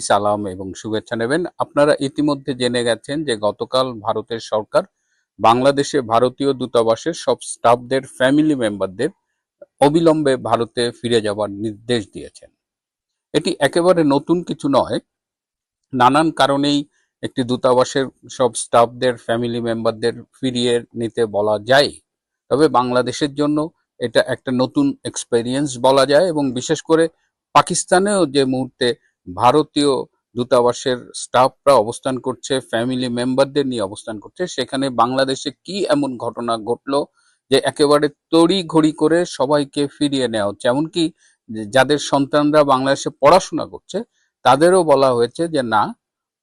সালাম এবং শুভেচ্ছা নেবেন। আপনারা ইতিমধ্যে জেনে গেছেন যে গতকাল ভারতের সরকার বাংলাদেশে ভারতীয় দূতাবাসের সব স্টাফদের, ফ্যামিলি মেম্বারদের অবিলম্বে ভারতে ফিরে যাওয়ার নির্দেশ দিয়েছেন। এটি একেবারে নতুন কিছু নয়। নানান কারণেই একটি দূতাবাসের সব স্টাফদের, ফ্যামিলি মেম্বারদের ফিরিয়ে নিতে বলা যায়। তবে বাংলাদেশের জন্য এটা একটা নতুন এক্সপেরিয়েন্স বলা যায় এবং বিশেষ করে পাকিস্তানেও যে মুহূর্তে ভারতীয় দূতাবাসের স্টাফরা অবস্থান করছে ফ্যামিলি মেম্বারদের নিয়ে অবস্থান করছে। সেখানে বাংলাদেশে কি এমন ঘটনা ঘটলো যে একেবারে তড়ি ঘড়ি করে সবাইকে ফিরিয়ে নেওয়া হচ্ছে? এমনকি যাদের সন্তানরা বাংলাদেশে পড়াশোনা করছে, তাদেরও বলা হয়েছে যে, না,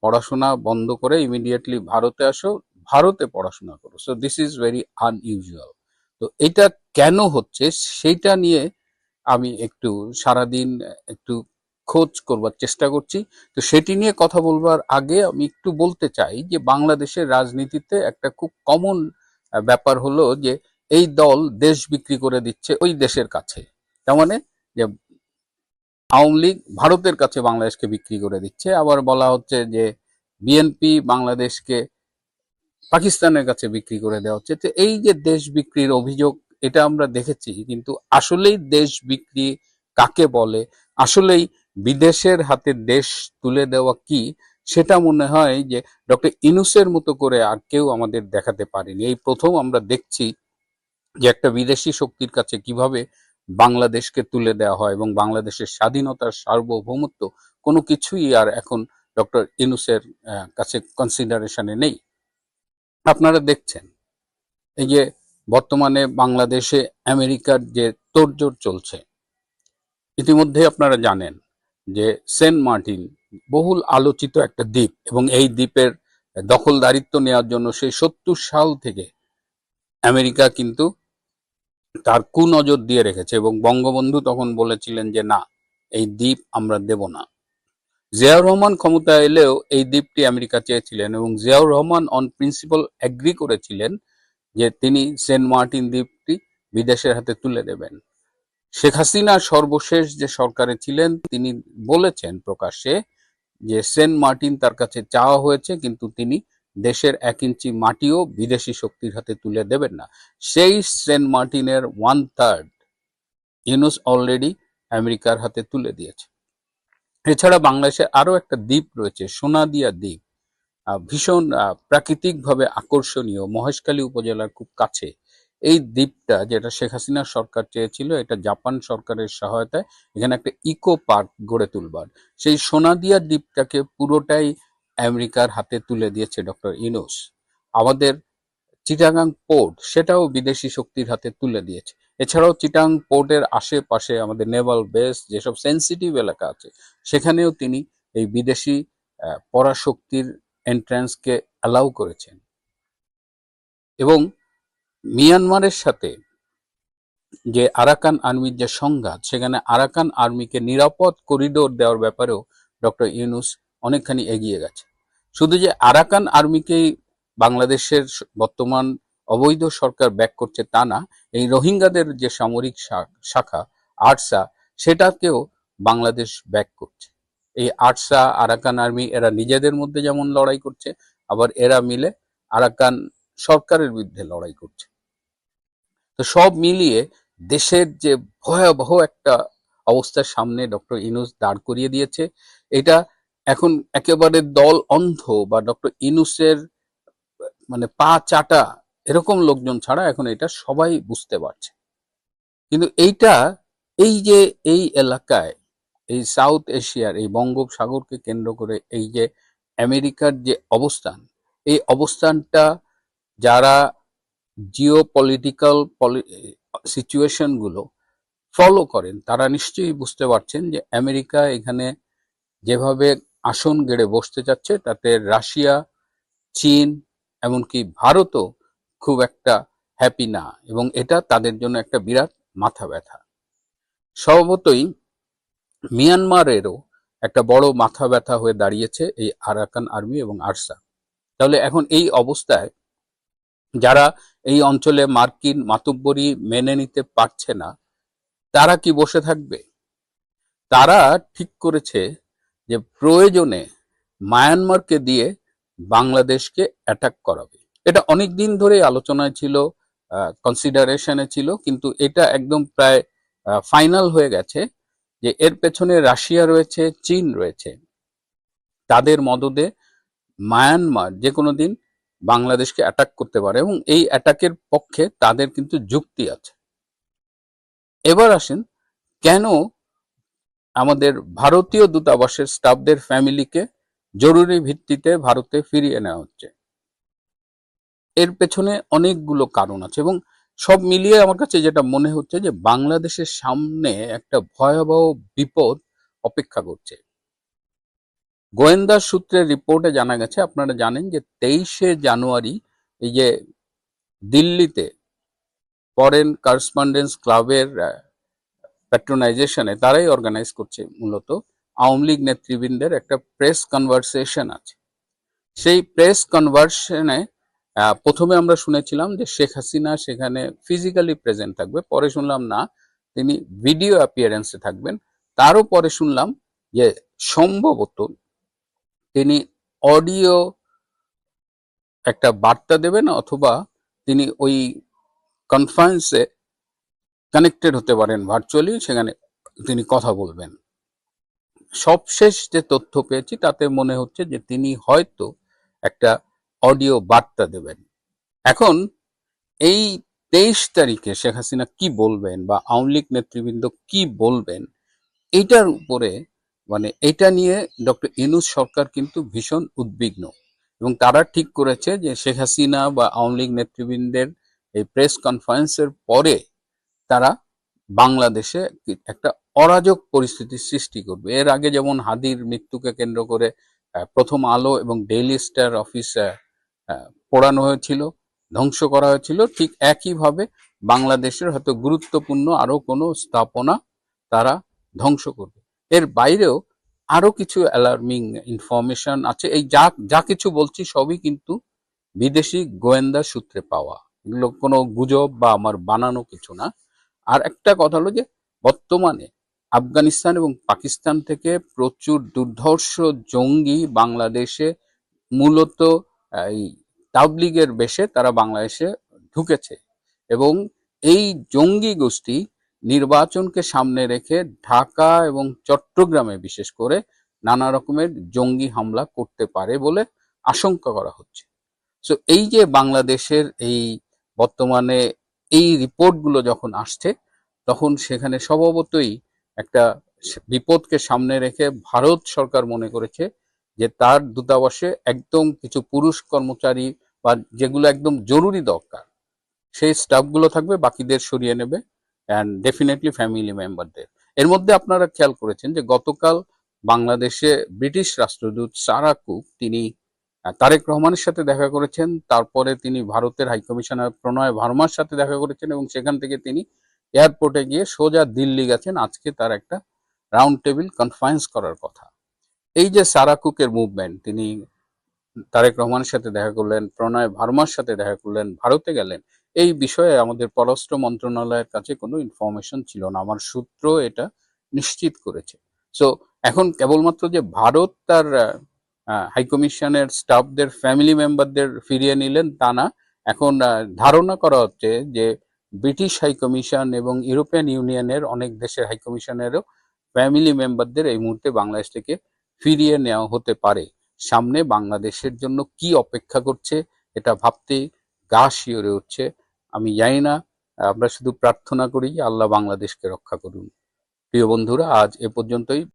পড়াশোনা বন্ধ করে ইমিডিয়েটলি ভারতে আসো, ভারতে পড়াশোনা করো। So this is very unusual তো এটা কেন হচ্ছে? সেইটা নিয়ে আমি একটু সারাদিন একটু খোঁজ করবার চেষ্টা করছি। তো সেটি নিয়ে কথা বলবার আগে আমি একটু বলতে চাই যে বাংলাদেশের রাজনীতিতে একটা খুব কমন ব্যাপার হলো যে এই দল দেশ বিক্রি করে দিচ্ছে ওই দেশের কাছে। তার মানে যে আওয়ামী লীগ ভারতের কাছে বাংলাদেশকে বিক্রি করে দিচ্ছে। আবার বলা হচ্ছে যে বিএনপি বাংলাদেশকে পাকিস্তানের কাছে বিক্রি করে দেওয়া হচ্ছে। তো এই যে দেশ বিক্রির অভিযোগ, এটা আমরা দেখেছি, কিন্তু আসলেই দেশ বিক্রি কাকে বলে? আসলেই বিদেশের হাতে দেশ তুলে দেওয়া কি? সেটা মনে হয় যে ডক্টর ইনুসের মতো করে আর কেউ আমাদের দেখাতে পারেনি। এই প্রথম আমরা দেখছি যে একটা বিদেশি শক্তির কাছে কীভাবে বাংলাদেশকে তুলে দেওয়া হয় এবং বাংলাদেশের স্বাধীনতার সার্বভৌমত্ব কোনো কিছুই আর এখন ডক্টর ইনুসের কাছে কনসিডারেশনে নেই। আপনারা দেখছেন এই যে বর্তমানে বাংলাদেশে আমেরিকার যে তোড়জোড় চলছে ইতিমধ্যে আপনারা জানেন যে সেন্ট মার্টিন, বহুল আলোচিত একটা দ্বীপ এবং এই দ্বীপের দখলদারিত্ব নেওয়ার জন্য সেই সত্তর সাল থেকে আমেরিকা কিন্তু তার কুনজর দিয়ে রেখেছে এবং বঙ্গবন্ধু তখন বলেছিলেন যে, না, এই দ্বীপ আমরা দেব না। জিয়াউর রহমান ক্ষমতা এলেও এই দ্বীপটি আমেরিকা চেয়েছিলেন এবং Ziaur Rahman on principle agree করেছিলেন যে তিনি সেন্ট মার্টিন দ্বীপটি বিদেশের হাতে তুলে দেবেন। শেখ হাসিনা সর্বশেষ যে সরকারে ছিলেন, তিনি বলেছেন প্রকাশ্যে যে সেন্ট মার্টিন তার কাছে চাওয়া হয়েছে, কিন্তু তিনি দেশের এক ইঞ্চি মাটিও বিদেশি শক্তির হাতে তুলে দেবেন না। সেই সেন্ট মার্টিনের ওয়ান থার্ড ইউনুস অলরেডি আমেরিকার হাতে তুলে দিয়েছে। এছাড়া বাংলাদেশে আরও একটা দ্বীপ রয়েছে, সোনাদিয়া দ্বীপ। ভীষণ প্রাকৃতিকভাবে আকর্ষণীয়, মহেশখালী উপজেলার খুব কাছে। এই দ্বীপটা যেটা শেখ হাসিনার সরকার চেয়েছিল, এটা জাপান সরকারের সহায়তায় এখানে একটা ইকো পার্ক গড়ে তুলবার। সেই সোনাদিয়া দ্বীপটাকে পুরোটাই আমেরিকার হাতে তুলে দিয়েছে ডক্টর ইনোস আমাদের চিটাগাং পোর্ট সেটাও বিদেশি শক্তির হাতে তুলে দিয়েছে। এছাড়াও চিটাং পোর্টের আশেপাশে আমাদের নেভাল বেস, যেসব সেন্সিটিভ এলাকা আছে, সেখানেও তিনি এই বিদেশি পরাশক্তির এন্ট্রান্সকে অ্যালাউ করেছেন। এবং মিয়ানমারের সাথে যে আরাকান আর্মির যে সংঘাত, সেখানে আরাকান আর্মিকে নিরাপদ করিডোর দেওয়ার ব্যাপারেও ডক্টর ইউনুস অনেকখানি এগিয়ে গেছে। শুধু যে আরাকান আর্মিকেই বাংলাদেশের বর্তমান অবৈধ সরকার ব্যাক করছে তা না, এই রোহিঙ্গাদের যে সামরিক শাখা, আরসা, সেটাকেও বাংলাদেশ ব্যাক করছে। এই আরসা, আরাকান আর্মি, এরা নিজেদের মধ্যে যেমন লড়াই করছে, আবার এরা মিলে আরাকান সরকারের বিরুদ্ধে লড়াই করছে। তো সব মিলিয়ে দেশের যে ভয়াবহ একটা অবস্থার সামনে ডক্টর ইনুস দাঁড় করিয়ে দিয়েছে, এটা এখন একেবারে দল অন্ধ বা ডক্টর ইনুসের মানে পা চাটা এরকম লোকজন ছাড়া এখন এটা সবাই বুঝতে পারছে। কিন্তু এইটা, এই যে এই এলাকায়, এই সাউথ এশিয়ার, এই বঙ্গোপসাগরকে কেন্দ্র করে এই যে আমেরিকার যে অবস্থান, এই অবস্থানটা যারা জিও পলিটিক্যাল সিচুয়েশনগুলো ফলো করেন, তারা নিশ্চয়ই বুঝতে পারছেন যে আমেরিকা এখানে যেভাবে আসন গেড়ে বসতে যাচ্ছে তাতে রাশিয়া, চীন, এমনকি ভারতও খুব একটা হ্যাপি না এবং এটা তাদের জন্য একটা বিরাট মাথা ব্যথা। স্বভাবতই মিয়ানমারেরও একটা বড় মাথা ব্যথা হয়ে দাঁড়িয়েছে এই আরাকান আর্মি এবং আরসা। তাহলে এখন এই অবস্থায় যারা এই অঞ্চলে মার্কিন মাতুব্বরি মেনে নিতে পারছে না, তারা কি বসে থাকবে? তারা ঠিক করেছে যে প্রয়োজনে মায়ানমারকে দিয়ে বাংলাদেশকে অ্যাটাক করাবে। এটা অনেক দিন ধরেই আলোচনায় ছিল কনসিডারেশনে ছিল, কিন্তু এটা একদম প্রায় ফাইনাল হয়ে গেছে যে এর পেছনে রাশিয়া রয়েছে, চীন রয়েছে। তাদের মদদে মায়ানমার যে কোনো দিন বাংলাদেশকে অ্যাটাক করতে পারে এবং এই অ্যাটাকের পক্ষে তাদের কিন্তু যুক্তি আছে। এবার আসেন, কেন আমাদের ভারতীয় দূতাবাসের স্টাফদের ফ্যামিলিকে জরুরি ভিত্তিতে ভারতে ফিরিয়ে নেওয়া হচ্ছে? এর পেছনে অনেকগুলো কারণ আছে এবং সব মিলিয়ে আমার কাছে যেটা মনে হচ্ছে যে বাংলাদেশের সামনে একটা ভয়াবহ বিপদ অপেক্ষা করছে। গোয়েন্দা সূত্রের রিপোর্টে জানা গেছে, আপনারা জানেন যে তেইশে জানুয়ারি এই যে দিল্লিতে ফরেন কারেসপন্ডেন্স ক্লাবের প্যাট্রোনাইজেশনে তারাই অর্গানাইজ করছে মূলত। আওয়ামী লীগ নেতৃবৃন্দের একটা প্রেস কনভারসেশন আছে। সেই প্রেস কনভারসেশনে প্রথমে আমরা শুনেছিলাম যে শেখ হাসিনা সেখানে ফিজিক্যালি প্রেজেন্ট থাকবে। পরে শুনলাম না, তিনি ভিডিও অ্যাপিয়ারেন্সে থাকবেন। তারও পরে শুনলাম যে সম্ভবত তিনি অডিও একটা বার্তা দেবেন অথবা তিনি ওই কনফারেন্সে কানেক্টেড হতে পারেন ভার্চুয়ালি সেখানে তিনি কথা বলবেন। সবশেষ যে তথ্য পেয়েছি, তাতে মনে হচ্ছে যে তিনি হয়তো একটা অডিও বার্তা দেবেন। এখন, এই তেইশ তারিখে শেখ হাসিনা কি বলবেন বা আওয়ামী লীগ নেতৃবৃন্দ কি বলবেন, এটার উপরে মানে এটা নিয়ে ডক্টর ইনুস সরকার কিন্তু ভীষণ উদ্বিগ্ন। এবং তারা ঠিক করেছে যে শেখ হাসিনা বা আওয়ামী লীগ নেতৃবৃন্দের এই প্রেস কনফারেন্সের পরে তারা বাংলাদেশে একটা অরাজক পরিস্থিতি সৃষ্টি করবে। এর আগে যেমন হাদির মৃত্যুকে কেন্দ্র করে প্রথম আলো এবং ডেইলি স্টার অফিস পোড়ানো হয়েছিল, ধ্বংস করা হয়েছিল, ঠিক একইভাবে বাংলাদেশের হয়তো গুরুত্বপূর্ণ আরও কোনো স্থাপনা তারা ধ্বংস করবে। এর বাইরেও আরও কিছু অ্যালার্মিং ইনফরমেশন আছে। এই যা যা কিছু বলছি সবই কিন্তু বিদেশি গোয়েন্দা সূত্রে পাওয়া। এগুলো কোনো গুজব বা আমার বানানো কিছু না। আর একটা কথা হলো যে, বর্তমানে আফগানিস্তান এবং পাকিস্তান থেকে প্রচুর দুর্ধর্ষ জঙ্গি বাংলাদেশে মূলত এই তাবলিগের বেশে তারা বাংলাদেশে ঢুকেছে। এবং এই জঙ্গি গোষ্ঠী নির্বাচনকে সামনে রেখে ঢাকা এবং চট্টগ্রামে বিশেষ করে নানা রকমের জঙ্গি হামলা করতে পারে বলে আশঙ্কা করা হচ্ছে। সো এই যে বাংলাদেশের এই বর্তমানে এই রিপোর্টগুলো যখন আসছে, তখন সেখানে স্বভাবতই একটা বিপদকে সামনে রেখে ভারত সরকার মনে করেছে যে তার দূতাবাসে একদম কিছু পুরুষ কর্মচারী বা যেগুলো একদম জরুরি দরকার, সেই স্টাফগুলো থাকবে, বাকিদের সরিয়ে নেবে। অ্যান্ড ডেফিনেটলি ফ্যামিলি মেম্বারদের এর মধ্যে আপনারা খেয়াল করেছেন যে গতকাল বাংলাদেশে ব্রিটিশ রাষ্ট্রদূত সারা কুক তিনি তারেক রহমানের সাথে দেখা করেছেন, তারপরে তিনি ভারতের হাইকমিশনার প্রণয় ভার্মার সাথে দেখা করেছেন এবং সেখান থেকে তিনি এয়ারপোর্টে গিয়ে সোজা দিল্লি গেছেন। আজকে তার একটা রাউন্ড টেবিল কনফারেন্স করার কথা। এই যে সারা কুকের মুভমেন্ট তিনি তারেক রহমানের সাথে দেখা করলেন, প্রণয় ভার্মার সাথে দেখা করলেন, ভারতে গেলেন এই বিষয়ে আমাদের পররাষ্ট্র মন্ত্রণালয়ের কাছে কোনো ইনফরমেশন ছিল না। আমার সূত্র এটা নিশ্চিত করেছে। সো এখন কেবলমাত্র যে ভারত তার হাইকমিশনের স্টাফদের ফ্যামিলি মেম্বারদের ফিরিয়ে নিলেন তা না। এখন ধারণা করা হচ্ছে যে ব্রিটিশ হাইকমিশন এবং ইউরোপিয়ান ইউনিয়নের অনেক দেশের হাইকমিশনেরও ফ্যামিলি মেম্বারদের এই মুহূর্তে বাংলাদেশ থেকে ফিরিয়ে নেওয়া হতে পারে। সামনে বাংলাদেশের জন্য কি অপেক্ষা করছে এটা ভাবতে গা শিওরে উঠছে। আমি জানি না, আমরা শুধু প্রার্থনা করি, আল্লাহ বাংলাদেশকে রক্ষা করুন। প্রিয় বন্ধুরা, আজ এ পর্যন্তই।